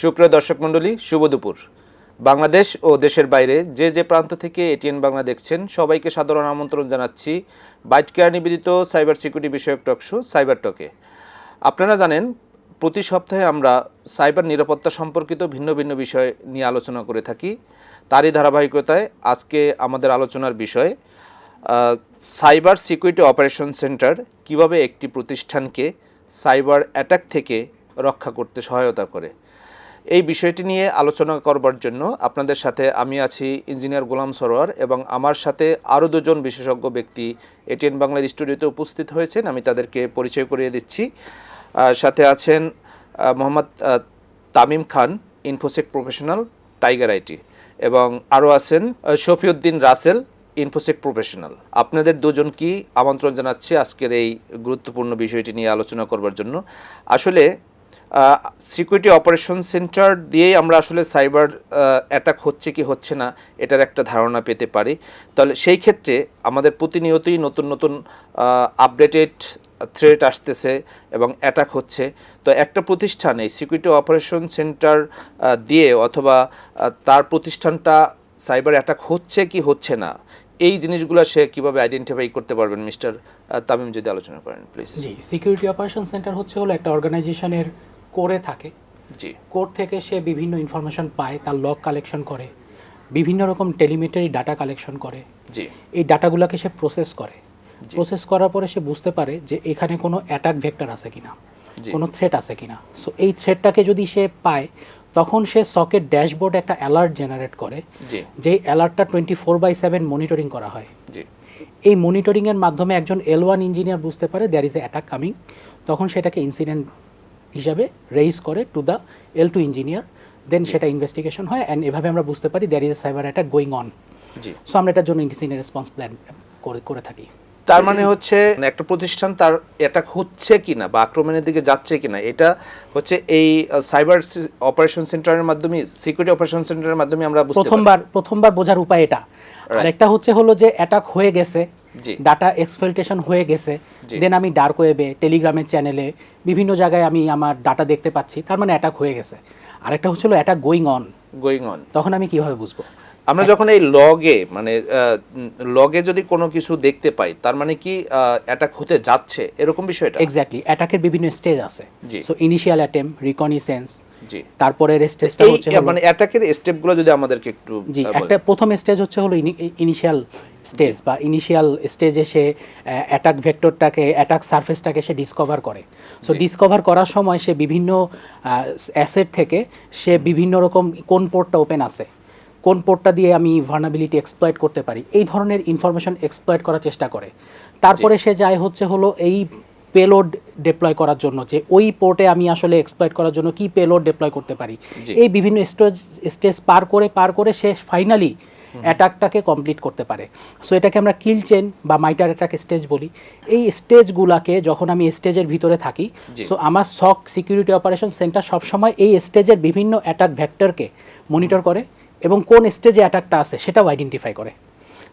সুপ্রিয় দর্শক মণ্ডলী, শুভ দুপুর। বাংলাদেশ ও দেশের বাইরে যে যে প্রান্ত থেকে এটিএন বাংলা দেখছেন, সবাইকে সাধারণ আমন্ত্রণ জানাচ্ছি বাইট কেয়ার নিবেদিত সাইবার সিকিউরিটি বিষয়ক টকশো সাইবার টকে। আপনারা জানেন, প্রতি সপ্তাহে আমরা সাইবার নিরাপত্তা সম্পর্কিত ভিন্ন ভিন্ন বিষয় নিয়ে আলোচনা করে থাকি। তারই ধারাবাহিকতায় আজকে আমাদের আলোচনার বিষয় সাইবার সিকিউরিটি অপারেশন সেন্টার কীভাবে একটি প্রতিষ্ঠানকে সাইবার অ্যাটাক থেকে রক্ষা করতে সহায়তা করে। এই বিষয়টি নিয়ে আলোচনা করবার জন্য আপনাদের সাথে আমি আছি ইঞ্জিনিয়ার গোলাম সরোয়ার এবং আমার সাথে আরও দুজন বিশেষজ্ঞ ব্যক্তি এটিএন বাংলার স্টুডিওতে উপস্থিত হয়েছেন। আমি তাদেরকে পরিচয় করিয়ে দিচ্ছি। সাথে আছেন Mohammad Tamim Khan Infosec professional Tiger IT এবং আরও আছেন শফিউদ্দিন রাসেল ইনফোসেক প্রফেশনাল আপনাদের দুজনকেই আমন্ত্রণ জানাচ্ছি আজকের এই গুরুত্বপূর্ণ বিষয়টি নিয়ে আলোচনা করবার জন্য। আসলে সিকিউরিটি অপারেশন সেন্টার দিয়েই আমরা আসলে সাইবার অ্যাটাক হচ্ছে কি হচ্ছে না, এটার একটা ধারণা পেতে পারি। তাহলে সেই ক্ষেত্রে আমাদের প্রতিনিয়তই নতুন নতুন আপডেটেড থ্রেট আসতেছে এবং অ্যাটাক হচ্ছে। তো একটা প্রতিষ্ঠান এই সিকিউরিটি অপারেশন সেন্টার দিয়ে অথবা তার প্রতিষ্ঠানটা সাইবার অ্যাটাক হচ্ছে কি হচ্ছে না, এই জিনিসগুলো সে কীভাবে আইডেন্টিফাই করতে পারবেন মিস্টার তামিম যদি আলোচনা করেন প্লিজ জি সিকিউরিটি অপারেশন সেন্টার হচ্ছে হলো একটা অর্গানাইজেশনের কোরে থাকে। জি। কোর থেকে সে বিভিন্ন ইনফরমেশন পায় তার লগ কালেকশন করে বিভিন্ন রকম টেলিমেটারি ডাটা কালেকশন করে। জি। এই ডাটাগুলোকে সে প্রসেস করে। প্রসেস করার পরে সে বুঝতে পারে যে এখানে কোনো অ্যাটাক ভেক্টর আছে কিনা কোনো থ্রেট আছে কিনা। সো এই থ্রেটটাকে যদি সে পায় তখন সে সকেট ড্যাশবোর্ড একটা অ্যালার্ট জেনারেট করে যেই অ্যালার্টটা twenty four by seven monitoring করা হয়। জি। এই মনিটরিংয়ের মাধ্যমে একজন এল ওয়ান ইঞ্জিনিয়ার বুঝতে পারে there is a attack coming তখন সেটাকে ইনসিডেন্ট হিসাবে রেইজ করে to the L two engineer then সেটা ইনভেস্টিগেশন হয় অ্যান্ড এভাবে আমরা বুঝতে পারি there is a cyber attack going on G. So আমরা এটার জন্য ইনসিডেন্ট রেসপন্স প্ল্যান করে করে থাকি। তার মানে হচ্ছে একটা প্রতিষ্ঠান তার অ্যাটাক হচ্ছে কিনা বা আক্রমণের দিকে যাচ্ছে কিনা এটা হচ্ছে এই সাইবার অপারেশন সেন্টারের মাধ্যমে সিকিউরিটি অপারেশন সেন্টারের মাধ্যমে আমরা প্রথমবার প্রথমবার বোঝার উপায় এটা। আর একটা হচ্ছে হলো যে অ্যাটাক হয়ে গেছে। ডাটা এক্সফিল্ট্রেশন হয়ে গেছে। দেন আমি ডার্ক ওয়েবে টেলিগ্রামের চ্যানেলে বিভিন্ন জায়গায় আমি আমার ডাটা দেখতে পাচ্ছি। তার মানে অ্যাটাক হয়ে গেছে। আরেকটা হচ্ছে হলো attack going on going on তখন আমি কীভাবে বুঝব? আমরা যখন এই লগে মানে লগে যদি কোনো কিছু দেখতে পাই তার মানে কি অ্যাটাক হতে যাচ্ছে? এরকম বিষয়টা? এক্স্যাক্টলি অ্যাটাকের বিভিন্ন স্টেজ আছে। সো ইনিশিয়াল অ্যাটেম রিকনিসেন্স জি। তারপরে স্টেজটা হচ্ছে মানে অ্যাটাকের স্টেপগুলো যদি আমাদেরকে একটু জি একটা প্রথম স্টেজ হচ্ছে হলো ইনিশিয়াল স্টেজ বা ইনিশিয়াল স্টেজে সে অ্যাটাক ভেক্টরটাকে অ্যাটাক সারফেসটাকে সে ডিসকভার করে। সো ডিসকভার করার সময় সে বিভিন্ন অ্যাসেট থেকে সে বিভিন্ন রকম কোন পোর্টটা ওপেন আছে। কোন পোর্টটা দিয়ে আমি ভার্নাবিলিটি এক্সপ্লয়েট করতে পারি। এই ধরনের ইনফরমেশন এক্সপ্লয়েট করার চেষ্টা করে। তারপরে সে যায় হচ্ছে হলো এই পেলোড ডিপ্লয় করার জন্য যে ওই পোর্টে আমি আসলে এক্সপ্লয়েট করার জন্য কি পেলোড ডিপ্লয় করতে পারি। এই বিভিন্ন স্টেজ স্টেজ পার করে পার করে সে ফাইনালি অ্যাটাকটাকে কমপ্লিট করতে পারে। সো এটাকে আমরা কিল চেন বা মাইটার অ্যাটাক স্টেজ বলি। এই স্টেজগুলাকে যখন আমি স্টেজের ভিতরে থাকি সো আমার সক সিকিউরিটি অপারেশন সেন্টার সবসময় এই স্টেজের বিভিন্ন অ্যাটাক ভেক্টরকে মনিটর করে এবং কোন স্টেজে অ্যাটাকটা আছে সেটাও আইডেন্টিফাই করে।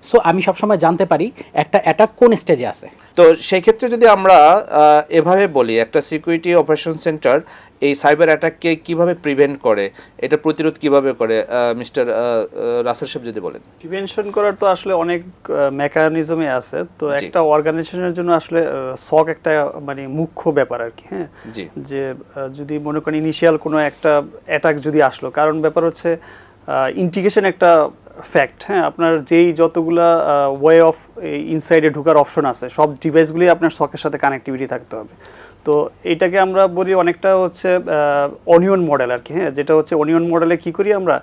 সো আমি সবসময় জানতে পারি একটা অ্যাটাক কোন স্টেজে আছে। তো সেই ক্ষেত্রে যদি আমরা এভাবে বলি একটা সিকিউরিটি অপারেশন সেন্টার এই সাইবার অ্যাটাককে কীভাবে প্রিভেন্ট করে এটা প্রতিরোধ কীভাবে করে মিস্টার রাসেল সাহেব যদি বলেন। প্রিভেনশন করার তো আসলে অনেক মেকানিজমে আছে। তো একটা অর্গানাইজেশনের জন্য আসলে সক একটা মানে মুখ্য ব্যাপার আর কি হ্যাঁ? জি। যে যদি মনে করেন ইনিশিয়াল কোনো একটা অ্যাটাক যদি আসলো কারণ ব্যাপার হচ্ছে ইন্টিগ্রেশন একটা ফ্যাক্ট হ্যাঁ আপনার যেই যতগুলা ওয়ে অফ ইনসাইডে ঢোকার অপশন আছে সব ডিভাইসগুলি আপনার সকের সাথে কানেক্টিভিটি থাকতে হবে। তো এটাকে আমরা বলি অনেকটা হচ্ছে অনিয়ন মডেল আর কি হ্যাঁ যেটা হচ্ছে অনিয়ন মডেলে কি করি আমরা?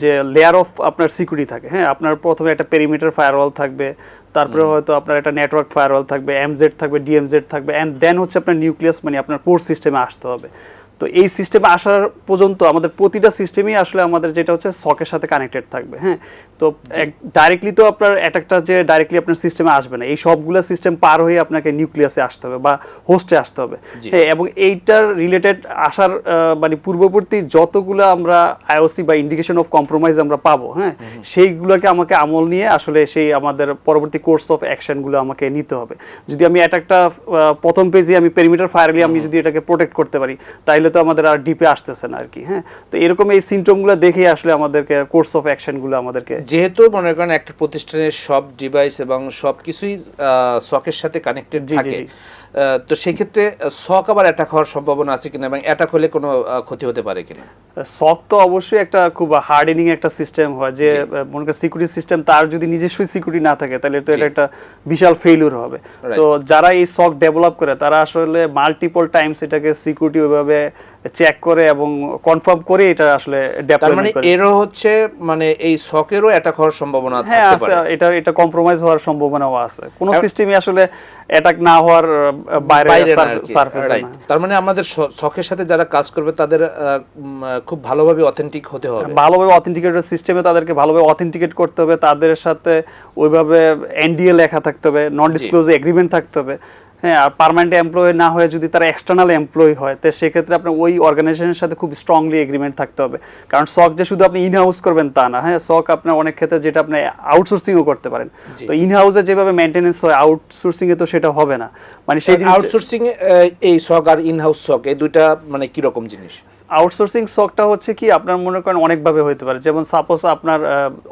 যে লেয়ার অফ আপনার সিকিউরিটি থাকে হ্যাঁ আপনার প্রথমে একটা পেরিমিটার ফায়ারওয়াল থাকবে তারপরে হয়তো আপনার একটা নেটওয়ার্ক ফায়ারওয়াল থাকবে এমজেড থাকবে ডিএমজেড থাকবে অ্যান্ড দেন হচ্ছে আপনার নিউক্লিয়াস মানে আপনার কোর সিস্টেমে আসতে হবে। তো এই সিস্টেমে আসার পর্যন্ত আমাদের প্রতিটা সিস্টেমই আসলে আমাদের যেটা হচ্ছে সকের সাথে কানেক্টেড থাকবে হ্যাঁ? তো ডাইরেক্টলি তো আপনার অ্যাটাকটা যে ডাইরেক্টলি আপনার সিস্টেমে আসবে না। এই সবগুলো সিস্টেম পার হয়ে আপনাকে নিউক্লিয়াসে আসতে হবে বা হোস্টে আসতে হবে হ্যাঁ? এবং এইটার রিলেটেড আসার মানে পূর্ববর্তী যতগুলো আমরা আইওসি বা ইন্ডিকেশন অফ কম্প্রোমাইজ আমরা পাবো হ্যাঁ? সেইগুলোকে আমাকে আমল নিয়ে আসলে সেই আমাদের পরবর্তী কোর্স অফ অ্যাকশনগুলো আমাকে নিতে হবে। যদি আমি অ্যাটাকটা প্রথম পেজে আমি পেরিমিটার ফায়ারলি আমি যদি এটাকে প্রোটেক্ট করতে পারি তাহলে তাহলে তো আমাদের আর ডিপে আসতেছে না আর কি হ্যাঁ? তো এরকম এই সিমটমগুলো দেখেই আসলে আমাদেরকে কোর্স অফ অ্যাকশনগুলো আমাদেরকে যেহেতু মনে করেন একটা প্রতিষ্ঠানের সব ডিভাইস এবং সব কিছুই সকের সাথে কানেক্টেড থাকে তো সেক্ষেত্রে শক আবার অ্যাটাক হওয়ার সম্ভাবনা আছে কিনা এবং অ্যাটাক হলে কোনো ক্ষতি হতে পারে কিনা? শক তো অবশ্যই একটা খুব হার্ডেনিং একটা সিস্টেম হয় যে মনে করেন সিকিউরিটি সিস্টেম তার যদি নিজস্ব সিকিউরিটি না থাকে তাহলে তো এটা একটা বিশাল ফেইলিউর হবে। তো যারা এই শক ডেভেলপ করে তারা আসলে মাল্টিপল টাইমস এটাকে সিকিউরিটি ওইভাবে চেক করে এবং কনফার্ম করে এটা আসলে তার মানে এরও হচ্ছে মানে এই সকেরও অ্যাটাক হওয়ার সম্ভাবনা হ্যাঁ থাকতে আছে এটা এটা কম্প্রোমাইজ হওয়ার সম্ভাবনাও আছে। কোনো সিস্টেমই আসলে অ্যাটাক না হওয়ার বাইরে। সারফেস. তার মানে আমাদের স- শখের সাথে যারা কাজ করবে তাদের খুব ভালোভাবে অথেন্টিক হতে হবে। ভালোভাবে অথেন্টিকেটের সিস্টেমে তাদেরকে ভালোভাবে অথেন্টিকেট করতে হবে তাদের সাথে ওইভাবে এনডিএ লেখা থাকতে হবে নন ডিসক্লোজ এগ্রিমেন্ট থাকতে হবে। হ্যাঁ আর পার্মানেন্ট এমপ্লয়ি না হয়ে যদি তারা এক্সটার্নাল এমপ্লয়ি হয় তো সেক্ষেত্রে আপনার ওই অর্গানাইজেশনের সাথে খুব স্ট্রংলি এগ্রিমেন্ট থাকতে হবে। কারণ শখ যে শুধু আপনি ইন হাউস করবেন তা না হ্যাঁ শখ আপনার অনেক ক্ষেত্রে যেটা আপনি আউটসোর্সিংও করতে পারেন। তো ইন হাউসে যেভাবে মেনটেনেন্স হয় আউটসোর্সিং এ তো সেটা হবে না। মানে সেই আউটসোর্সিং এই শক আর ইন হাউস শক এই দুইটা মানে কি রকম জিনিস? আউটসোর্সিং শকটা হচ্ছে কি আপনার মনে করেন অনেকভাবে হতে পারে। যেমন সাপোজ আপনার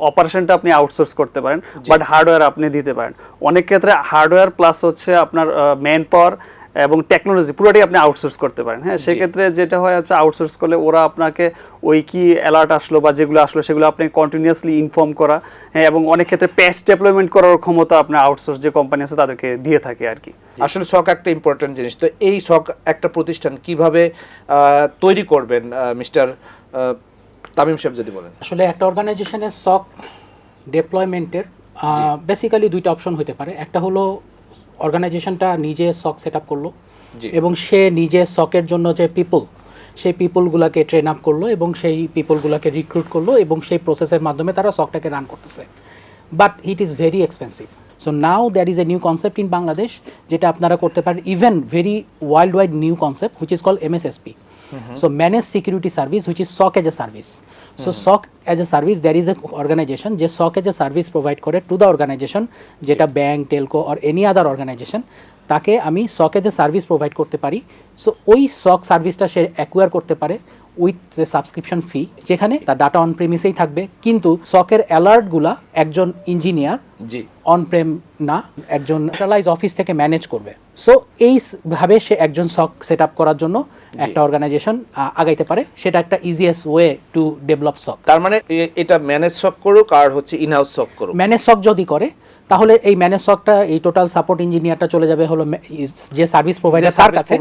অপারেশনটা আপনি আউটসোর্স করতে পারেন বাট হার্ডওয়্যার আপনি দিতে পারেন। অনেক ক্ষেত্রে হার্ডওয়্যার প্লাস হচ্ছে আপনার ম্যান পাওয়ার এবং টেকনোলজি পুরোটাই আপনি আউটসোর্স করতে পারেন। হ্যাঁ সেক্ষেত্রে যেটা হয় হচ্ছে আউটসোর্স করলে ওরা আপনাকে ওই কি অ্যালার্ট আসলো বা যেগুলো আসলো সেগুলো আপনি কন্টিনিউয়াসলি ইনফর্ম করা হ্যাঁ এবং অনেক ক্ষেত্রে প্যাচ ডেভেলপমেন্ট করার ক্ষমতা আপনার আউটসোর্স যে কোম্পানি আছে তাদেরকে দিয়ে থাকে আর কি। আসলে শখ একটা ইম্পর্টেন্ট জিনিস। তো এই শখ একটা প্রতিষ্ঠান কীভাবে তৈরি করবেন মিস্টার তামিম সাহেব যদি বলেন। আসলে একটা অর্গানাইজেশনের সক ডেপ্লয়মেন্টের বেসিক্যালি দুইটা অপশন হতে পারে। একটা হলো অর্গানাইজেশনটা নিজে সক সেট আপ করল। এবং সে নিজে সকের জন্য যে পিপল সেই পিপলগুলোকে ট্রেন আপ করল এবং সেই পিপলগুলোকে রিক্রুট করল এবং সেই প্রসেসের মাধ্যমে তারা সকটাকে রান করতেছে। But it is very expensive so now there is a new concept in Bangladesh যেটা আপনারা করতে পারেন even very world wide new concept which is call MSSP So managed security service, which is SOC as a service. So SOC as a service, there is an organization যে SOC as a service provide করে to the organization যেটা bank telco or any other organization তাকে আমি SOC as a service provide করতে পারি so ওই SOC সার্ভিসটা সে acquire করতে পারে উইথ দ্য সাবস্ক্রিপশন ফি যেখানে তার ডাটা অন প্রেমিসেই থাকবে কিন্তু সকের অ্যালার্টগুলা একজন ইঞ্জিনিয়ার জি। অন প্রেম না একজন সেন্ট্রালাইজ অফিস থেকে ম্যানেজ করবে। সো এই স- একজন সক সেট আপ করার জন্য একটা অর্গানাইজেশন আগাইতে পারে। সেটা একটা ইজিয়েস্ট ওয়ে টু ডেভেলপ সক তার মানে এটা ম্যানেজ শক করুক আর হচ্ছে ইন হাউস শক করুক। ম্যানেজ সক যদি করে তাহলে এই ম্যানেজ সকটা এই টোটাল সাপোর্ট ইঞ্জিনিয়ারটা চলে যাবে হলো যে সার্ভিস প্রোভাইডার তার কাছে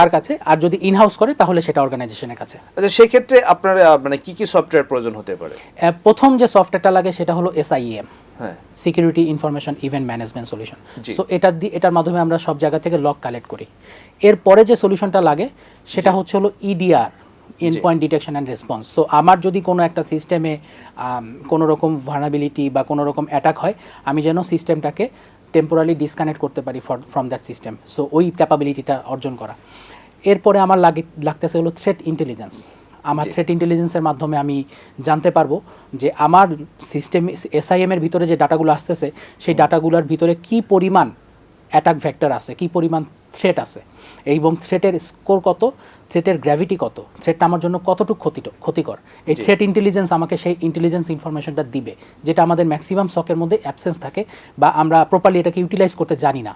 তার কাছে। আর যদি ইন হাউস করে তাহলে সেটা অর্গানাইজেশনের কাছে। আচ্ছা সেক্ষেত্রে আপনার মানে কি কি সফটওয়্যার প্রয়োজন হতে পারে? প্রথম যে সফটওয়্যারটা লাগে সেটা হলো এসআইএম হ্যাঁ। Security information event management solution. So এটার দিয়ে এটার মাধ্যমে আমরা সব জায়গা থেকে লক কালেক্ট করি। এরপরে যে সলিউশনটা লাগে সেটা হচ্ছে হলো E EDR endpoint detection and response so আমার যদি কোনো একটা সিস্টেমে কোনো রকম ভার্নাবিলিটি বা কোনো রকম অ্যাটাক হয় আমি যেন সিস্টেমটাকে টেম্পোরালি ডিসকানেক্ট করতে পারি for from that system so ওই ক্যাপাবিলিটিটা অর্জন করা। এরপরে আমার লাগে লাগতেছে হলো থ্রেট ইন্টেলিজেন্স আমার থ্রেট ইন্টেলিজেন্সের মাধ্যমে আমি জানতে পারব যে আমার সিস্টেম এসআইএম এর ভিতরে যে ডাটাগুলো আসতেছে সেই ডাটাগুলোর ভিতরে কি পরিমাণ অ্যাটাক ভেক্টর আছে কি পরিমাণ থ্রেট আছে এবং থ্রেটের স্কোর কত থ্রেটের গ্র্যাভিটি কত? থ্রেটটা আমার জন্য কতটুকু ক্ষতি ক্ষতিকর? এই থ্রেট ইন্টেলিজেন্স আমাকে সেই ইন্টেলিজেন্স ইনফরমেশনটা দিবে যেটা আমাদের ম্যাক্সিমাম সকের মধ্যে অ্যাবসেন্স থাকে বা আমরা প্রপারলি এটাকে ইউটিলাইজ করতে জানি না।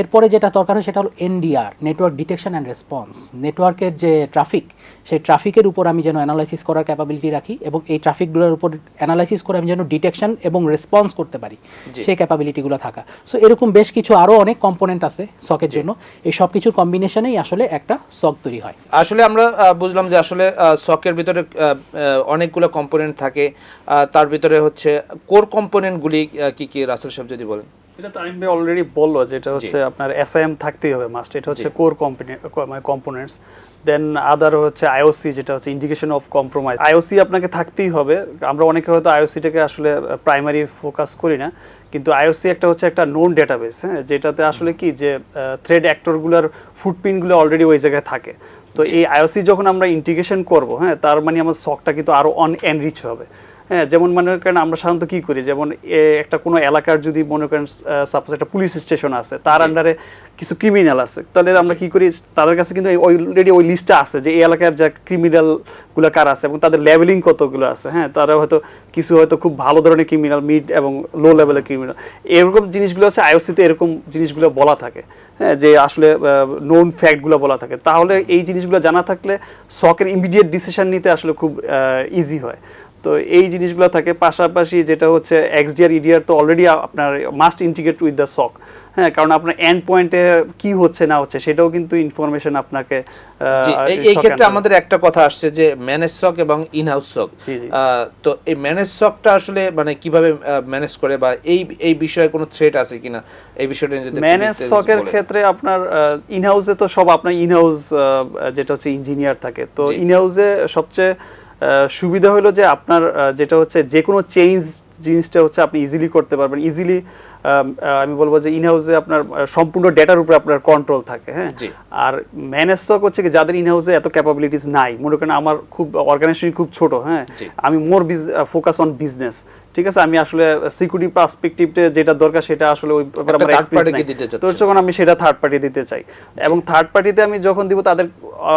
এরপরে যেটা দরকার হয় সেটা হলো NDR network detection and response নেটওয়ার্কের যে ট্রাফিক সেই ট্রাফিকের উপর আমি যেন অ্যানালাইসিস করার ক্যাপাবিলিটি রাখি এবং এই ট্রাফিকগুলোর উপর অ্যানালাইসিস করে আমি যেন ডিটেকশন এবং রেসপন্স করতে পারি সেই ক্যাপাবিলিটিগুলো থাকা। সো এরকম বেশ কিছু আরও অনেক কম্পোনেন্ট আছে সকের জন্য। এই সব কিছুর কম্বিনেশনেই আসলে একটা সক তৈরি হয়। আসলে আমরা বুঝলাম যে আসলে সকের ভিতরে অনেকগুলো কম্পোনেন্ট থাকে তার ভিতরে হচ্ছে কোর কম্পোনেন্টগুলি কি কি রাসেল সাহেব যদি বলেন। এটা তো আমি অলরেডি বলল যেটা হচ্ছে আপনার এসআইএম থাকতেই হবে মাস্ট এটা হচ্ছে কোর মানে কম্পোনেন্টস দেন আদার হচ্ছে আইওসি যেটা হচ্ছে ইন্ডিকেশন অফ কম্প্রোমাইজ আইওসি আপনাকে থাকতেই হবে। আমরা অনেকে হয়তো আইওসিটাকে আসলে প্রাইমারি ফোকাস করি না। কিন্তু আইওসি একটা হচ্ছে একটা নোন ডেটাবেস হ্যাঁ? যেটাতে আসলে কি যে থ্রেড অ্যাক্টরগুলোর ফুটপ্রিন্টগুলো অলরেডি ওই জায়গায় থাকে। তো এই আইওসি যখন আমরা ইন্টিগ্রেশন করব হ্যাঁ? তার মানে আমার শখটা কিন্তু আরও অন এনরিচ হবে। হ্যাঁ যেমন মনে করেন আমরা সাধারণত কি করি? যেমন এ, একটা কোনো এলাকার যদি মনে করেন সাপোজ একটা পুলিশ স্টেশন আছে তার আন্ডারে কিছু ক্রিমিনাল আছে তাহলে আমরা কি করি? তাদের কাছে কিন্তু অলরেডি ওই লিস্টটা আছে যে এই এলাকার যা ক্রিমিনালগুলো কার আছে এবং তাদের লেভেলিং কতগুলো আছে হ্যাঁ? তারা হয়তো কিছু হয়তো খুব ভালো ধরনের ক্রিমিনাল মিড এবং লো লেভেলের ক্রিমিনাল এরকম জিনিসগুলো আছে আইওসিতে এরকম জিনিসগুলো বলা থাকে হ্যাঁ? যে আসলে নোন ফ্যাক্টগুলো বলা থাকে। তাহলে এই জিনিসগুলো জানা থাকলে সকের ইমিডিয়েট ডিসিশন নিতে আসলে খুব ইজি হয়। তো এই জিনিসগুলো থাকে। পাশাপাশি যেটা হচ্ছে এক্সডিআর ইডিআর তো অলরেডি আপনার must integrate with the SOC হ্যাঁ কারণ আপনার এন্ড পয়েন্টে কি হচ্ছে না হচ্ছে সেটাও কিন্তু ইনফরমেশন আপনাকে এই- ক্ষেত্রে আমাদের একটা কথা আসছে যে ম্যানেজ সক এবং ইন হাউস সক। তো এই ম্যানেজ সকটা আসলে মানে কীভাবে ম্যানেজ করে বা এই এই বিষয়ে কোনো থ্রেট আছে কিনা? এই বিষয়টা যদি ম্যানেজ সকের ক্ষেত্রে আপনার ইন হাউসে তো সব আপনার ইন হাউস যেটা হচ্ছে ইঞ্জিনিয়ার থাকে। তো জি। ইন হাউসে সবচেয়ে সুবিধা হলো যে আপনার যেটা হচ্ছে যে কোনো চেঞ্জ জিনিসটা হচ্ছে আপনি ইজিলি করতে পারবেন ইজিলি আমি বলব যে ইন হাউসে আপনার সম্পূর্ণ ডেটার উপরে আপনার কন্ট্রোল থাকে হ্যাঁ? আর ম্যানেজ স্টক হচ্ছে কি যাদের ইন হাউসে এত ক্যাপাবিলিটিস নাই মনে করেন আমার খুব অর্গানাইজেশন খুব ছোট হ্যাঁ? আমি মোর ফোকাস অন বিজনেস ঠিক আছে? আমি আসলে সিকিউরিটি পার্সপেক্টিভে যেটা দরকার সেটা আসলে ওই ব্যাপারে আমার experience নাই। তো যখন আমি সেটা থার্ড পার্টি দিতে চাই এবং থার্ড পার্টিতে আমি যখন দিব তাদের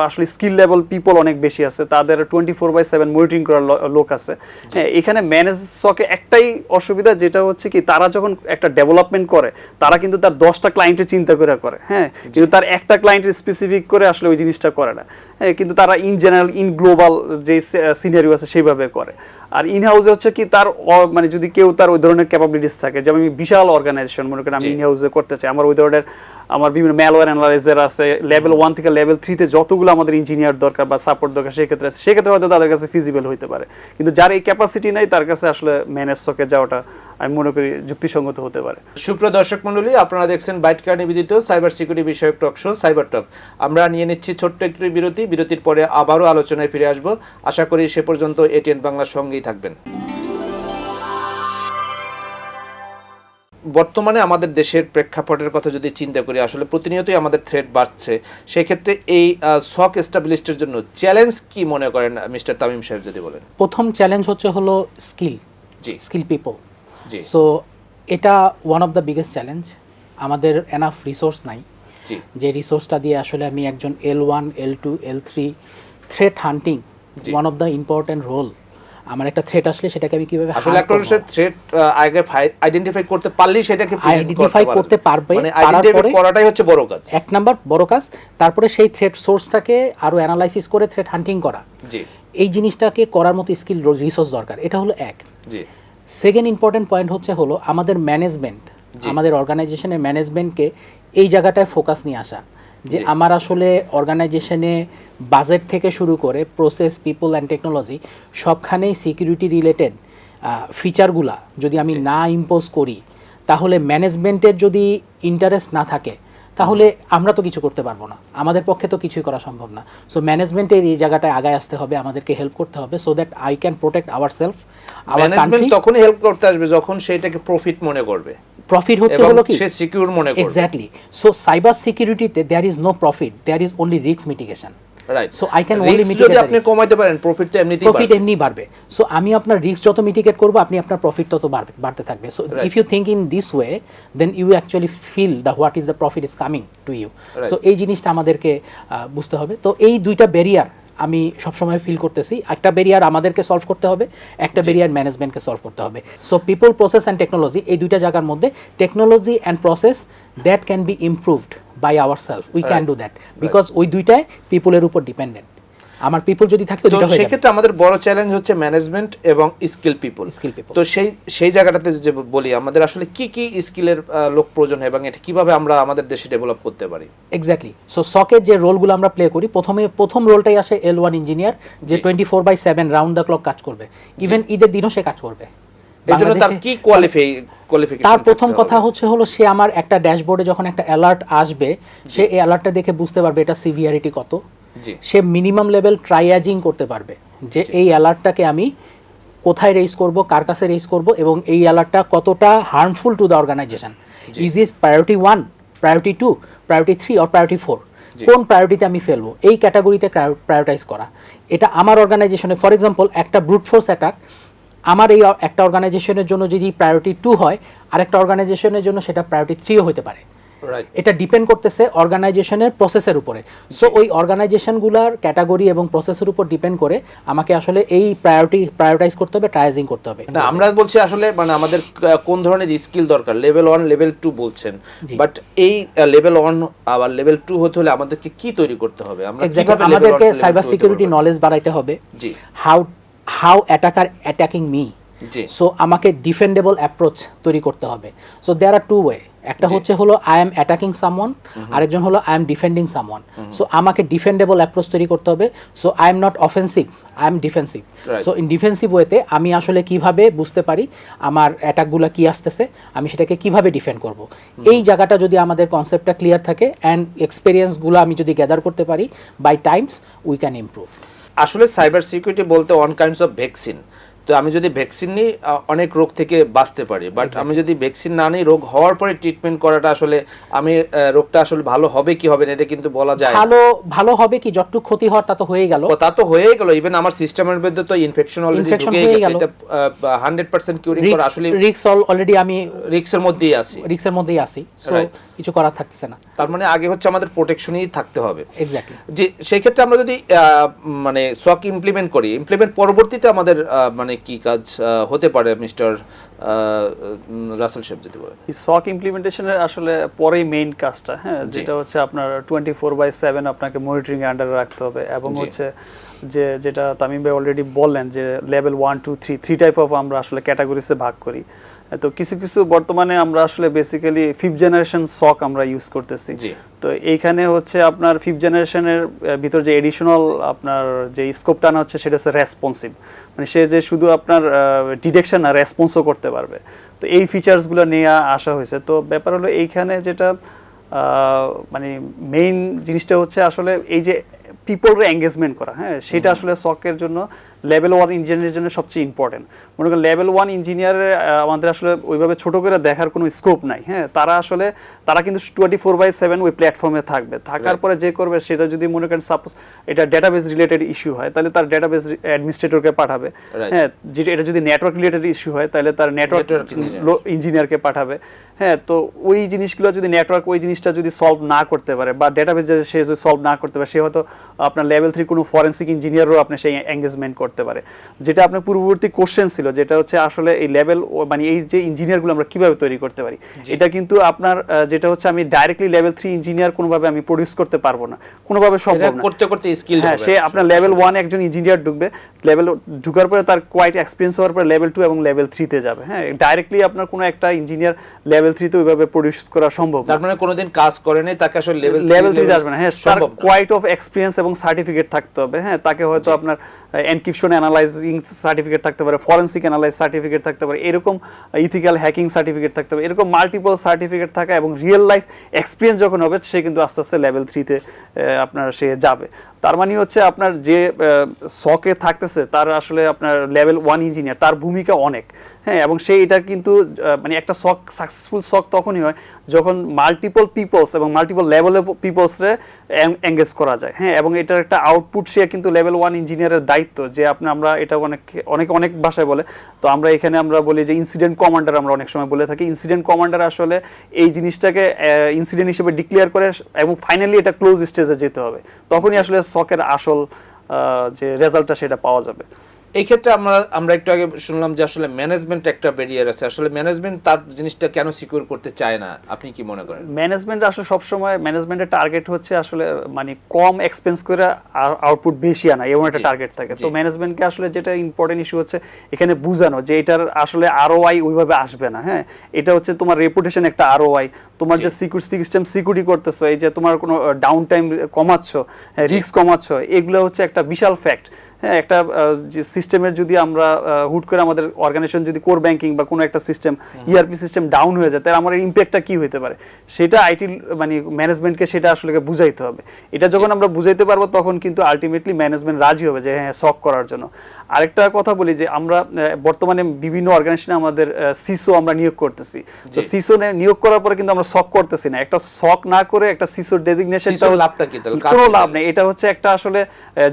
আসলে স্কিল লেভেল পিপল অনেক বেশি আছে তাদের twenty four by seven monitoring করার লোক আছে। হ্যাঁ এখানে ম্যানেজ সকে একটাই অসুবিধা যেটা হচ্ছে কি তারা যখন একটা ডেভেলপমেন্ট করে তারা কিন্তু তার দশটা ক্লায়েন্টের চিন্তা করে করে হ্যাঁ? কিন্তু তার একটা ক্লায়েন্টের স্পেসিফিক করে আসলে ওই জিনিসটা করে না হ্যাঁ? কিন্তু তারা ইন জেনারেল ইন গ্লোবাল যে সিনারিও আছে সেইভাবে করে। আর ইন হাউসে হচ্ছে কি তার মানে যদি কেউ তার ওই ধরনের ক্যাপাবিলিটিস থাকে যেমন আমি বিশাল অর্গানাইজেশন মনে করেন আমি ইন হাউসে করতে চাই আমার ওই ধরনের আমার বিভিন্ন ম্যালওয়্যার অ্যানালাইজার আছে লেভেল ওয়ান থেকে লেভেল থ্রিতে যতগুলো আমাদের ইঞ্জিনিয়ার দরকার বা সাপোর্ট দরকার সেক্ষেত্রে আছে। সেক্ষেত্রে হয়তো তাদের কাছে ফিজিবল হইতে পারে। কিন্তু যার এই ক্যাপাসিটি নাই, তার কাছে আসলে ম্যানেজ সকে যাওয়াটা আমি মনে করি যুক্তিসঙ্গত হতে পারে। সুপ্রিয় দর্শক মণ্ডলী, আপনারা দেখছেন বাইট কার নিবেদিত সাইবার সিকিউরিটি বিষয়ক টক শো সাইবার টক আমরা নিয়ে নিচ্ছি ছোট্ট একটি বিরতি। বিরতির পরে আবারও আলোচনায় ফিরে আসব। আশা করি সে পর্যন্ত এটিএন বাংলার সঙ্গেই থাকবেন। বর্তমানে আমাদের দেশের প্রেক্ষাপটের কথা যদি চিন্তা করি আসলে প্রতিনিয়তই আমাদের থ্রেট বাড়ছে। সেক্ষেত্রে এই সক এস্টাবলিশের জন্য চ্যালেঞ্জ কি মনে করেন মিস্টার তামিম সাহেব যদি বলেন? প্রথম চ্যালেঞ্জ হচ্ছে হলো স্কিল জি। স্কিল পিপল জি। সো এটা one of the biggest challenge আমাদের এনাফ রিসোর্স নাই। জি। যে রিসোর্সটা দিয়ে আসলে আমি একজন L one L two L three threat hunting one of the important role আমার একটা থ্রেট আসলে সেটাকে আমি কীভাবে আসলে একটা মানুষের থ্রেট আগে আইডেন্টিফাই করতে পারলেই সেটাকে করতে করতে পারবে, মানে আইডেন্টিফাই করাটাই হচ্ছে বড় কাজ। এক নাম্বার বড় কাজ তারপরে সেই থ্রেট সোর্সটাকে আরও অ্যানালাইসিস করে থ্রেট হান্টিং করা। জি। এই জিনিসটাকে করার মতো স্কিল রিসোর্স দরকার। এটা হলো এক। জি। সেকেন্ড ইম্পর্টেন্ট পয়েন্ট হচ্ছে হলো আমাদের ম্যানেজমেন্ট আমাদের অর্গানাইজেশনের ম্যানেজমেন্টকে এই জায়গাটায় ফোকাস নিয়ে আসা। যে আমার আসলে অর্গানাইজেশনে বাজেট থেকে শুরু করে প্রসেস পিপল অ্যান্ড টেকনোলজি সবখানেই সিকিউরিটি রিলেটেড ফিচারগুলা যদি আমি না ইম্পোজ করি তাহলে ম্যানেজমেন্টের যদি ইন্টারেস্ট না থাকে তাহলে আমরা তো কিছু করতে পারব না। আমাদের পক্ষে তো কিছুই করা সম্ভব না। সো ম্যানেজমেন্টের এই জায়গাটায় আগায় আসতে হবে আমাদেরকে হেল্প করতে হবে so that I can protect our self our তখনই হেল্প করতে আসবে যখন সেটাকে প্রফিট মনে করবে। প্রফিট হচ্ছে হলো কি? সে সিকিউর মনে করবে। Exactly so cyber সিকিউরিটিতে there is no profit there is only risk mitigation right I can only Risk mitigate যদি আপনি কমাইতে পারেন প্রফিট তো এমনিতেই প্রফিট। এমনি বাড়বে। সো আমি আপনার রিস্ক যত মিটিগেট করব আপনি আপনার প্রফিট তত বাড়বে বাড়তে থাকবে। So. If you think in this way then you actually feel the what is the profit is coming to you so এই জিনিসটা আমাদেরকে বুঝতে হবে। তো এই দুইটা ব্যারিয়ার আমি সবসময় ফিল করতেছি। একটা ব্যারিয়ার আমাদেরকে সলভ করতে হবে একটা ব্যারিয়ার ম্যানেজমেন্টকে সলভ করতে হবে। So people process and technology এই দুইটা জায়গার মধ্যে technology and process that can be improved by our self we can do that because ওই দুইটাই পিপলের উপর ডিপেন্ডেন্ট আমার পিপল যদি থাকে তো সেক্ষেত্রে আমাদের বড় চ্যালেঞ্জ হচ্ছে ম্যানেজমেন্ট এবং স্কিল পিপল Skill people. তো সেই সেই জায়গাটাতে যে বলি আমাদের আসলে কি কি স্কিলের লোক প্রয়োজন হয় এবং এটা কীভাবে আমরা আমাদের দেশে ডেভেলপ করতে পারি? এক্স্যাক্টলি সো সকের যে রোলগুলো আমরা প্লে করি প্রথমে প্রথম রোলটাই আসে এল ওয়ান ইঞ্জিনিয়ার যে। Twenty four by seven round the clock কাজ করবে। ইভেন ঈদের দিনও সে কাজ করবে। তার কি কোয়ালিফাই কোয়ালিফিকেশন তার প্রথম কথা হচ্ছে হলো সে আমার একটা ড্যাশবোর্ডে যখন একটা অ্যালার্ট আসবে সে এই অ্যালার্টটা দেখে বুঝতে পারবে এটা সিভিয়ারিটি কত। সে মিনিমাম লেভেল ট্রাইয়াজিং করতে পারবে যে এই অ্যালার্টটাকে আমি কোথায় রেজ করব কার কাছে রেজ করব এবং এই অ্যালার্টটা কতটা harmful to the organization is is priority one priority two priority three or priority four কোন প্রায়োরিটিতে আমি ফেলব? এই ক্যাটাগরিতে প্রায়োরিটাইজ করা। এটা আমার অর্গানাইজেশনে ফর এক্সাম্পল একটা ব্রুট ফোর্স অ্যাটাক আমার এই একটা অর্গানাইজেশনের জন্য যদি প্রায়োরিটি টু হয় আরেকটা অর্গানাইজেশনের জন্য সেটা প্রায়োরিটি থ্রিও হতে পারে। এটা ডিপেন্ড করতেছে অর্গানাইজেশনের প্রসেসের উপরে। সো ওই অর্গানাইজেশনগুলোর ক্যাটাগরি এবং প্রসেসের উপর ডিপেন্ড করে আমাকে আসলে এই প্রায়োরিটি প্রায়োরিটাইজ করতে হবে ট্রায়াজিং করতে হবে। না আমরা বলছি আসলে মানে আমাদের কোন ধরনের স্কিল দরকার? লেভেল ওয়ান লেভেল টু বলছেন। বাট এই লেভেল ওয়ান আবার লেভেল টু হতে হলে আমাদেরকে কি তৈরি করতে হবে? আমরা আমাদেরকে সাইবার সিকিউরিটি নলেজ বাড়াইতে হবে। জি। How how attacker attacking me so আমাকে ডিফেন্ডেবল অ্যাপ্রোচ তৈরি করতে হবে। So there are two way একটা হচ্ছে হলো আই এম অ্যাটাকিং সামওয়ান আরেকজন হলো I am defending someone so আমাকে ডিফেন্ডেবল অ্যাপ্রোচ তৈরি করতে হবে। So I am not offensive I am defensive. So in defensive ওয়েতে আমি আসলে কীভাবে বুঝতে পারি আমার অ্যাটাকগুলো কি আসতেছে আমি সেটাকে কীভাবে ডিফেন্ড করব। এই জায়গাটা যদি আমাদের কনসেপ্টটা ক্লিয়ার থাকে অ্যান্ড এক্সপিরিয়েন্সগুলো আমি যদি গ্যাদার করতে পারি by times we can improve আসলে সাইবার সিকিউরিটি বলতে অন কাইন্ডস অফ ভ্যাকসিন তো আমি যদি ভ্যাকসিন নিই অনেক রোগ থেকে বাঁচতে পারি। বাট আমি যদি ভ্যাকসিন না নিই রোগ হওয়ার পরে ট্রিটমেন্ট করাটা আসলে আমি রোগটা আসলে ভালো হবে কি হবে না এটা কিন্তু বলা যায় ভালো ভালো হবে কি যতটুকু ক্ষতি হওয়ার তা তো হয়ে গেল। তা তো হয়েই গেল। ইভেন আমার সিস্টেমের মধ্যে তো ইনফেকশন অলরেডি হয়ে গেছে। এটা হান্ড্রেড পার্সেন্ট কিউরিং করা আসলে রিক্স অলরেডি আমি রিক্সের মধ্যেই আছি। রিক্সের মধ্যেই আছি। সো কিছু করার থাকতেছে না। তার মানে আগে হচ্ছে আমাদের প্রোটেকশনই থাকতে হবে। এক্স্যাক্টলি যে সেই ক্ষেত্রে আমরা যদি মানে সক ইমপ্লিমেন্ট করি ইমপ্লিমেন্ট পরবর্তীতে আমাদের মানে কি কাজ হতে পারে মিস্টার রাসেল সাহেব যদি বলেন? সক ইমপ্লিমেন্টেশনের আসলে পরেই মেইন কাজটা হ্যাঁ যেটা হচ্ছে আপনার টোয়েন্টি ফোর বাই সেভেন আপনাকে মনিটরিং আন্ডারে রাখতে হবে এবং হচ্ছে যে যেটা তামিম ভাই অলরেডি বললেন যে level one two three three type of আমরা আসলে ক্যাটাগরিসে ভাগ করি। তো কিছু কিছু বর্তমানে আমরা আসলে বেসিক্যালি ফিফথ জেনারেশন সক আমরা ইউজ করতেছি। তো এইখানে হচ্ছে আপনার ফিফথ জেনারেশনের ভিতর যে এডিশনাল আপনার যে স্কোপটা আনা হচ্ছে সেটা হচ্ছে রেসপন্সিভ মানে সে যে শুধু আপনার ডিটেকশন না রেসপন্সও করতে পারবে। তো এই ফিচার্সগুলো নিয়ে আসা হয়েছে। তো ব্যাপার হলো এইখানে যেটা মানে মেইন জিনিসটা হচ্ছে আসলে এই যে পিপলরে এঙ্গেজমেন্ট করা। হ্যাঁ সেটা আসলে সকের জন্য লেভেল ওয়ান ইঞ্জিনিয়ারের জন্য সবচেয়ে ইম্পর্টেন্ট মনে করেন লেভেল ওয়ান ইঞ্জিনিয়ারের আমাদের আসলে ওইভাবে ছোট করে দেখার কোনো স্কোপ নাই হ্যাঁ? তারা আসলে তারা কিন্তু টোয়েন্টি ফোর বাই সেভেন ওই প্ল্যাটফর্মে থাকবে। থাকার পরে যে করবে সেটা যদি মনে করেন সাপোজ এটা ডেটাবেস রিলেটেড ইস্যু হয় তাহলে তার ডেটাবেস অ্যাডমিনিস্ট্রেটরকে পাঠাবে। হ্যাঁ যেটা এটা যদি নেটওয়ার্ক রিলেটেড ইস্যু হয় তাহলে তার নেটওয়ার্ক ইঞ্জিনিয়ারকে পাঠাবে। হ্যাঁ তো ওই জিনিসগুলো যদি নেটওয়ার্ক ওই জিনিসটা যদি সলভ না করতে পারে বা ডেটাবেস সে যদি সলভ না করতে পারে সে হয়তো আপনার লেভেল থ্রি কোনো ফরেন্সিক ইঞ্জিনিয়ারও আপনি সেই এঙ্গেজমেন্ট করতে পারে। যেটা আপনার পূর্ববর্তী কোশ্চেন ছিল যেটা হচ্ছে আসলে এই লেভেল মানে এই যে ইঞ্জিনিয়ারগুলো আমরা কীভাবে তৈরি করতে পারি। এটা কিন্তু আপনার যেটা হচ্ছে আমি ডাইরেক্টলি লেভেল থ্রি ইঞ্জিনিয়ার কোনোভাবে আমি প্রডিউস করতে পারব না। কোনোভাবে সম্ভব না। করতে করতে স্কিল হ্যাঁ সে আপনার লেভেল ওয়ান একজন ইঞ্জিনিয়ার ঢুকবে। লেভেল ঢুকার পরে তার কোয়াইট এক্সপিরিয়েন্স হওয়ার পরে লেভেল টু এবং লেভেল থ্রিতে যাবে। হ্যাঁ ডাইরেক্টলি আপনার কোনো একটা ইঞ্জিনিয়ার লেভেল থ্রিতে ওইভাবে প্রডিউস করা সম্ভব তার মানে কোনোদিন কাজ করে নাই তাকে আসলে লেভেল লেভেল থ্রিতে আসবে না। হ্যাঁ তার কোয়াইট অফ এক্সপিরিয়েন্স এবং সার্টিফিকেট থাকতে হবে। হ্যাঁ তাকে হয়তো আপনার এনক্রিপশন অ্যানালাইজিং সার্টিফিকেট থাকতে পারে ফরেন্সিক অ্যানালাইজ সার্টিফিকেট থাকতে পারে, এরকম ইথিক্যাল হ্যাকিং সার্টিফিকেট থাকতে পারে, এরকম মাল্টিপল সার্টিফিকেট থাকা এবং রিয়েল লাইফ এক্সপিরিয়েন্স যখন হবে, সে কিন্তু আস্তে আস্তে লেভেল থ্রিতে আপনার সে যাবে। তার মানে হচ্ছে আপনার যে শকে থাকতেছে, তার আসলে আপনার লেভেল ওয়ান ইঞ্জিনিয়ার তার ভূমিকা অনেক। হ্যাঁ এবং সে এটা কিন্তু মানে একটা শক সাকসেসফুল শক তখনই হয় যখন মাল্টিপল পিপলস এবং মাল্টিপল লেভেলের পিপলসরে এঙ্গেজ করা যায়। হ্যাঁ এবং এটার একটা আউটপুট সে কিন্তু লেভেল ওয়ান ইঞ্জিনিয়ারের দায়িত্ব যে আপনি, আমরা এটা অনেক অনেক অনেক ভাষায় বলে। তো আমরা এখানে আমরা বলি যে ইনসিডেন্ট কমান্ডার আমরা অনেক সময় বলে থাকি। ইনসিডেন্ট কমান্ডার আসলে এই জিনিসটাকে ইনসিডেন্ট হিসেবে ডিক্লেয়ার করে এবং ফাইনালি এটা ক্লোজ স্টেজে যেতে হবে। তখনই আসলে শখের আসল যে রেজাল্টটা সেটা পাওয়া যাবে। এই ক্ষেত্রে আমরা আমরা একটু আগে শুনলাম যে আসলে ম্যানেজমেন্ট একটা ব্যারিয়ার আছে। আসলে ম্যানেজমেন্ট তার জিনিসটা কেন সিকিউর করতে চায় না? আপনি কি মনে করেন? ম্যানেজমেন্ট আসলে সবসময় ম্যানেজমেন্টের টার্গেট হচ্ছে আসলে মানে কম এক্সপেন্স করে আউটপুট বেশি আনা এমন একটা টার্গেট থাকে। তো ম্যানেজমেন্টকে আসলে যেটা ইম্পর্টেন্ট ইস্যু হচ্ছে এখানে বুঝানো যে এটার আসলে আরও আই ওইভাবে আসবে না হ্যাঁ? এটা হচ্ছে তোমার রেপুটেশন একটা আরও আই তোমার যে সিকিউরিটি সিস্টেম সিকিউরিটি করতেছো এই যে তোমার কোনো ডাউন টাইম কমাচ্ছ রিস্ক কমাচ্ছ এগুলো হচ্ছে একটা বিশাল ফ্যাক্ট হ্যাঁ? একটা যে সিস্টেমের যদি আমরা হুট করে আমাদের অর্গানাইজেশন যদি কোর ব্যাংকিং বা কোনো একটা সিস্টেম ইআরপি সিস্টেম ডাউন হয়ে যায় তাহলে আমার ইম্প্যাক্টটা কি হতে পারে? সেটা আইটি মানে ম্যানেজমেন্টকে সেটা আসলে বুঝাইতে হবে। এটা যখন আমরা বুঝাইতে পারব তখন কিন্তু আলটিমেটলি ম্যানেজমেন্ট রাজি হবে যে হ্যাঁ সক করার জন্য। আরেকটা কথা বলি যে আমরা বর্তমানে বিভিন্ন অর্গানাইজেশনে আমাদের সিসো আমরা নিয়োগ করতেছি। তো সিসো নিয়োগ করার পরে কিন্তু আমরা সক করতেছি না। একটা সক না করে একটা সিসো ডেজিগনেশনটা লাভটা কি তাহলে? কোনো লাভ? নেই। এটা হচ্ছে একটা আসলে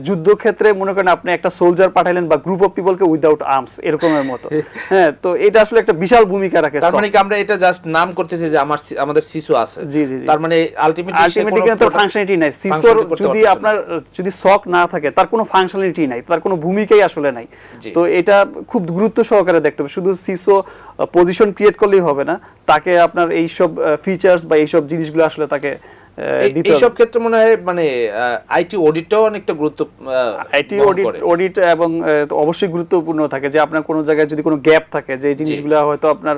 যুদ্ধক্ষেত্রে মনে করেন আপনি একটা সোলজার পাঠাইলেন বা বা গ্রুপ অফ পিপলকে উইদাউট আর্মস এরকমের মতো। হ্যাঁ তো এটা আসলে একটা বিশাল ভূমিকা রাখে তার মানে কি আমরা এটা জাস্ট নাম করতেছি যে আমার আমাদের শিশু আছে। জি, জি। তার মানে আলটিমেটলি আলটিমেটলি কিন্তু ফাংশনালিটি নাই। সিসোর যদি আপনার যদি সক না থাকে তার কোনো ফাংশনালিটি নাই তার কোনো ভূমিকাই আসলে নাই। তো এটা খুব গুরুত্ব সহকারে দেখতে হবে। শুধু সিসো পজিশন ক্রিয়েট করলেই হবে না তাকে আপনার এইসব ফিচার্স বা এইসব জিনিসগুলো আসলে তাকে এইসব ক্ষেত্রে মনে হয় মানে আইটি অডিটটাও অনেকটা গুরুত্ব আইটি অডিট অডিট এবং অবশ্যই গুরুত্বপূর্ণ থাকে যে আপনার কোনো জায়গায় যদি কোনো গ্যাপ থাকে যে জিনিসগুলো হয়তো আপনার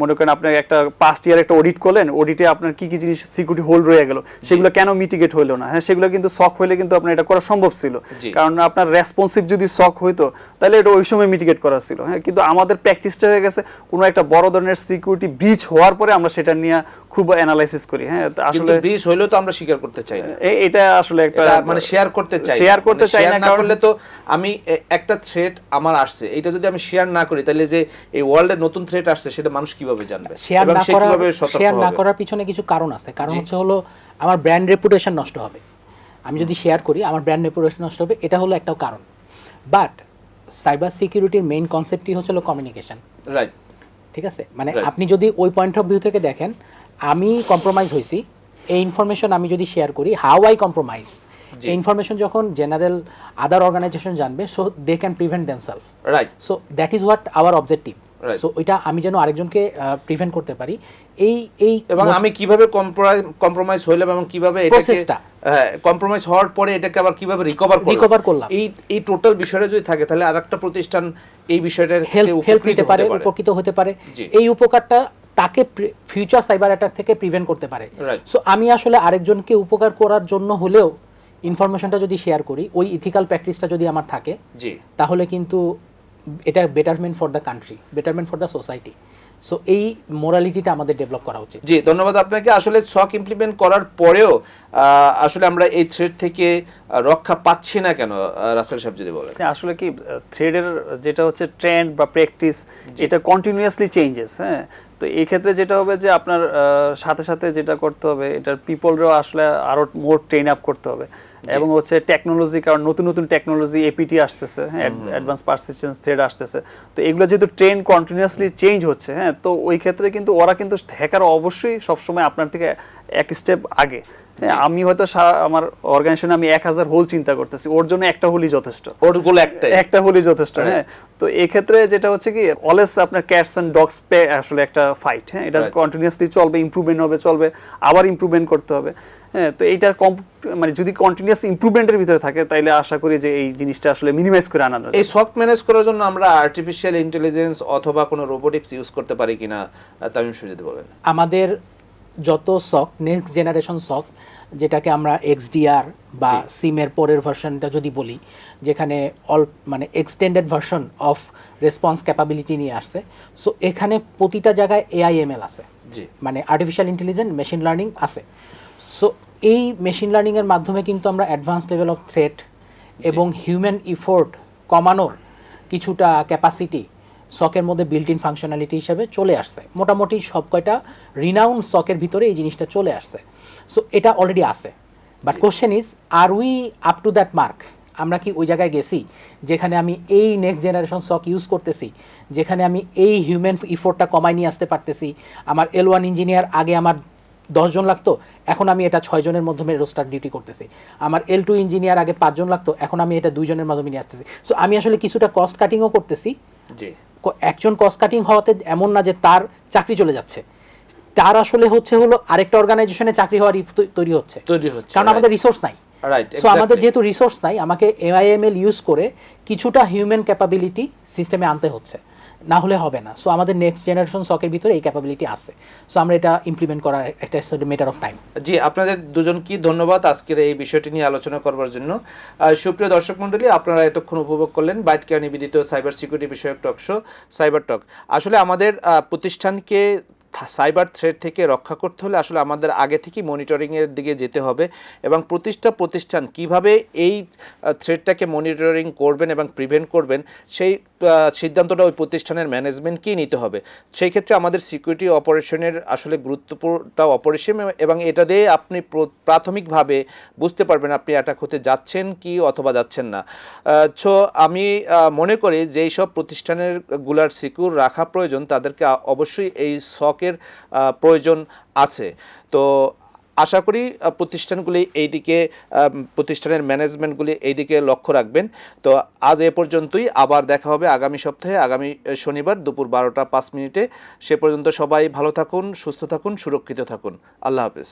মনে করেন আপনি একটা পাস্ট ইয়ার একটা অডিট করলেন অডিটে আপনার কি কি জিনিস সিকিউরিটি হোল্ড রয়ে গেল সেগুলো কেন মিটিগেট হলো না? হ্যাঁ সেগুলো কিন্তু শক হলে কিন্তু আপনার এটা করা সম্ভব ছিল। কারণ আপনার রেসপন্সিভ যদি শক হইতো তাহলে এটা ওই সময় মিটিগেট করা ছিল। হ্যাঁ কিন্তু আমাদের প্র্যাকটিসটা হয়ে গেছে কোনো একটা বড় ধরনের সিকিউরিটি ব্রিচ হওয়ার পরে আমরা সেটা নিয়ে খুব অ্যানালাইসিস করি। হ্যাঁ আসলে ব্রিজ হইলেও তো আমরা স্বীকার করতে চাই না। এটা আসলে একটা মানে শেয়ার করতে চাই শেয়ার করতে চাই না করলে তো আমি একটা থ্রেট আমার আসছে। এটা যদি আমি শেয়ার না করি তাহলে যে এই ওয়ার্ল্ডে নতুন থ্রেট আসছে সেটা মানুষ কীভাবে জানবে? শেয়ার না করার শেয়ার না করার পিছনে কিছু কারণ আছে। কারণ হচ্ছে হলো আমার ব্র্যান্ড রেপুটেশন নষ্ট হবে। আমি যদি শেয়ার করি আমার ব্র্যান্ড রেপুটেশন নষ্ট হবে এটা হলো একটা কারণ। বাট সাইবার সিকিউরিটির মেইন কনসেপ্টই হচ্ছে হলো কমিউনিকেশন রাইট ঠিক আছে? মানে আপনি যদি ওই পয়েন্ট অফ ভিউ থেকে দেখেন আমি কম্প্রোমাইজ হয়েছি এই ইনফরমেশন আমি যদি শেয়ার করি হাউ আই কম্প্রোমাইজ। এই ইনফরমেশন যখন জেনারেল আদার অর্গানাইজেশন জানবে so they can prevent themselves right so that is what our objective so ওইটা আমি যেন আরেকজনকে প্রিভেন্ট করতে পারি। এই এই এবং আমি কীভাবে কম্প্রোমাইজ হইলাম এবং কীভাবে এটাকে হ্যাঁ কম্প্রোমাইজ হওয়ার পরে এটাকে আবার কীভাবে রিকভার Recover করলাম। এই এই টোটাল বিষয়টা যদি থাকে তাহলে আরেকটা প্রতিষ্ঠান এই বিষয়টার হেল্প নিতে পারে উপকৃত হতে পারে। এই উপকারটা তাকে ফিউচার সাইবার অ্যাটাক থেকে প্রিভেন্ট করতে পারে. সো আমি আসলে আরেকজনকে উপকার করার জন্য হলেও ইনফরমেশনটা যদি শেয়ার করি ওই ইথিক্যাল প্র্যাকটিসটা যদি আমার থাকে জি। তাহলে কিন্তু এটা betterment for the country betterment for the society so এই মোরালিটিটা আমাদের ডেভেলপ করা উচিত। জি ধন্যবাদ আপনাকে। আসলে সক ইমপ্লিমেন্ট করার পরেও আসলে আমরা এই থ্রেড থেকে রক্ষা পাচ্ছি না কেন রাসেল সাহেব যদি বলেন? হ্যাঁ, আসলে কি থ্রেডের যেটা হচ্ছে ট্রেন্ড বা প্র্যাকটিস এটা কন্টিনিউয়াসলি চেঞ্জেস হ্যাঁ? তো এই ক্ষেত্রে যেটা হবে যে আপনার সাথে সাথে যেটা করতে হবে এটার পিপলরাও আসলে আরও মোর ট্রেন আপ করতে হবে। এবং হচ্ছে টেকনোলজি কারণ নতুন নতুন টেকনোলজি এপিটি আসতেছে হ্যাঁ অ্যাডভান্স পারসিস্টেন্স থ্রেড আসতেছে। তো এগুলো যেহেতু ট্রেন কন্টিনিউয়াসলি চেঞ্জ হচ্ছে হ্যাঁ তো ওই ক্ষেত্রে কিন্তু ওরা কিন্তু হ্যাকার অবশ্যই সবসময় আপনার থেকে এক স্টেপ আগে। হ্যাঁ আমি হয়তো আমার অর্গানাইজেশনে আমি এক হাজার হোল চিন্তা করতেছি ওর জন্য একটা হোলই যথেষ্ট। ওর গোল একটাই। একটা হলেই যথেষ্ট হ্যাঁ। তো এক্ষেত্রে যেটা হচ্ছে কি অলওয়েজ আপনার ক্যাটস এন্ড ডগস পে আসলে একটা ফাইট হ্যাঁ এটা. কন্টিনিউয়াসলি চলবে ইমপ্রুভমেন্ট হবে চলবে আবার ইমপ্রুভমেন্ট করতে হবে। হ্যাঁ তো এইটার কম মানে যদি কন্টিনিউয়াস ইমপ্রুভমেন্টের ভিতরে থাকে তাইলে আশা করি যে এই জিনিসটা আসলে মিনিমাইজ করে আনা আনানো এই যায় সক ম্যানেজ করার জন্য আমরা আর্টিফিশিয়াল ইন্টেলিজেন্স অথবা কোনো রোবোটিক্স ইউজ করতে পারি কিনা তামিম যদি বলেন। আমাদের যত সক নেক্সট জেনারেশন সক যেটাকে আমরা এক্সডিআর বা সিমের পরের ভার্সনটা যদি বলি যেখানে অল মানে extended version of response capability নিয়ে আসছে সো এখানে প্রতিটা জায়গায় এআইএমএল আছে। জি। মানে আর্টিফিশিয়াল ইন্টেলিজেন্স মেশিন লার্নিং আছে। সো এই মেশিন লার্নিংয়ের মাধ্যমে কিন্তু আমরা অ্যাডভান্স লেভেল অফ থ্রেট এবং হিউম্যান ইফোর্ট কমানোর কিছুটা ক্যাপাসিটি সকের মধ্যে বিল্ট ইন ফাংশনালিটি হিসেবে চলে আসছে। মোটামুটি সব কয়টা রিনাউন্ড সকের ভিতরে এই জিনিসটা চলে আসছে। সো এটা অলরেডি আছে। But question is are we up to that mark আমরা কি ওই জায়গায় গেছি যেখানে আমি এই নেক্সট জেনারেশন সক ইউজ করতেছি যেখানে আমি এই হিউম্যান ইফোর্টটা কমায় নিয়ে আসতে পারতেছি? আমার এল ওয়ান ইঞ্জিনিয়ার আগে আমার দশজন লাগতো এখন আমি এটা ছয়জনের মাধ্যমে রোস্টার ডিউটি করতেছি। আমার এল টু ইঞ্জিনিয়ার আগে পাঁচজন লাগতো এখন আমি এটা দুইজনের মাধ্যমে নিয়ে আসতেছি। সো আমি আসলে কিছুটা কস্ট কাটিংও করতেছি। যে একজন কস্ট কাটিং হওয়াতে এমন না যে তার চাকরি চলে যাচ্ছে। তার আসলে হচ্ছে হলো আরেকটা অর্গানাইজেশনে চাকরি হওয়ার তৈরি হচ্ছে। তৈরি হচ্ছে কারণ আমাদের রিসোর্স নাই। রাইট সো আমাদের যেহেতু রিসোর্স নাই আমাকে এআইএমএল ইউজ করে কিছুটা হিউম্যান ক্যাপাবিলিটি সিস্টেমে আনতে হচ্ছে। না হলে হবে না। সো আমাদের নেক্সট জেনারেশন সকের ভিতরে এই ক্যাপাবিলিটি আছে। সো আমরা এটা ইমপ্লিমেন্ট করার একটা মেটার অফ টাইম জি আপনাদের দুজন কি ধন্যবাদ আজকের এই বিষয়টি নিয়ে আলোচনা করবার জন্য। সুপ্রিয় দর্শক মণ্ডলী আপনারা এতক্ষণ উপভোগ করলেন বাইট কেয়ার নিবেদিত সাইবার সিকিউরিটি বিষয়ক টক শো সাইবার টক আসলে আমাদের প্রতিষ্ঠানকে সাইবার থ্রেড থেকে রক্ষা করতে হলে আসলে আমাদের আগে থেকেই মনিটরিংয়ের দিকে যেতে হবে এবং প্রতিষ্ঠা প্রতিষ্ঠান কীভাবে এই থ্রেডটাকে মনিটরিং করবেন এবং প্রিভেন্ট করবেন, সেই সিদ্ধান্তটা ওই প্রতিষ্ঠানের ম্যানেজমেন্টকেই নিতে হবে। সেই ক্ষেত্রে আমাদের সিকিউরিটি অপারেশনের আসলে গুরুত্বপূর্ণটা অপরিসীম এবং এটা দিয়ে আপনি প্রাথমিকভাবে বুঝতে পারবেন আপনি অ্যাটাক হতে যাচ্ছেন কি অথবা যাচ্ছেন না। সো আমি মনে করি যে এই সব প্রতিষ্ঠানেরগুলার সিকিউর রাখা প্রয়োজন, তাদেরকে অবশ্যই এই শকের প্রয়োজন আছে। তো আশা করি প্রতিষ্ঠানগুলি এইদিকে প্রতিষ্ঠানের ম্যানেজমেন্টগুলি এইদিকে লক্ষ্য রাখবেন। তো আজ এ পর্যন্তই, আবার দেখা হবে আগামী সপ্তাহে, আগামী শনিবার দুপুর বারোটা পাঁচ মিনিটে। সে পর্যন্ত সবাই ভালো থাকুন, সুস্থ থাকুন, সুরক্ষিত থাকুন। আল্লাহ হাফেজ।